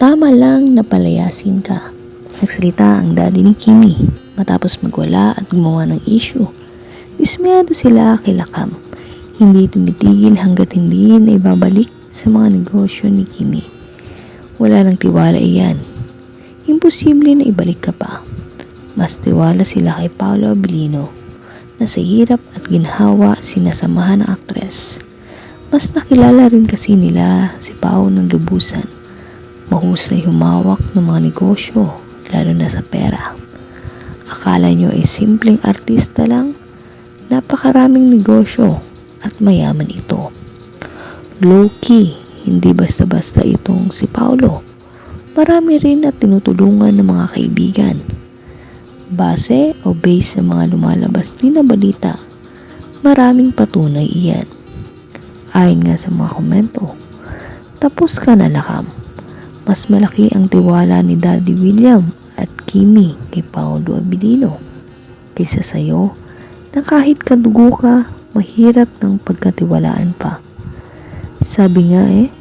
Tama lang na palayasin ka. Nagsalita ang daddy ni Kimi matapos magwala at gumawa ng issue. Dismayado sila kay Lakam. Hindi tumitigil hanggat hindi na ibabalik sa mga negosyo ni Kimi. Wala lang tiwala iyan. Imposible na ibalik ka pa. Mas tiwala sila kay Paolo Abilino na sa hirap at ginhawa sinasamahan ng aktres. Mas nakilala rin kasi nila si Pao ng lubusan. Mahusay humawak ng mga negosyo, lalo na sa pera. Akala nyo ay simpleng artista lang? Napakaraming negosyo at mayaman ito. Low-key, hindi basta-basta itong si Paolo. Marami rin at tinutulungan ng mga kaibigan. Base o base sa mga lumalabas din na balita, maraming patunay iyan. Ayon nga sa mga komento, tapos ka na lakam. Mas malaki ang tiwala ni Daddy William at Kimi kay Paolo Abilino kaysa sa'yo na kahit kadugo ka, mahirap ng pagkatiwalaan pa. Sabi nga eh,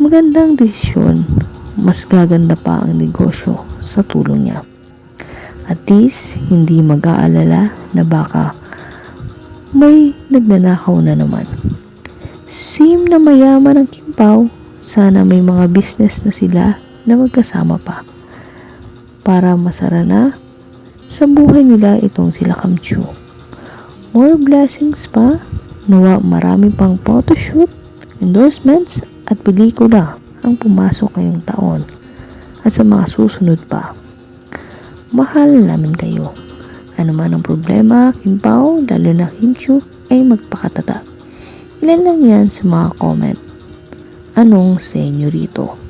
magandang desisyon, mas gaganda pa ang negosyo sa tulong niya. At least, hindi mag-aalala na baka may nagnanakaw na naman. Sim na mayaman ang Kimpaw, sana may mga business na sila na magkasama pa. Para masara na sa buhay nila itong sila Kamchu. More blessings pa, nawa marami pang photoshoot, endorsements at pelikula ang pumasok ngayong taon at sa mga susunod pa. Mahal namin kayo. Ano man ang problema, Kimpaw, lalo na Kimchu, ay magpakatata. Ilan lang yan sa mga comment. Anong senyorito?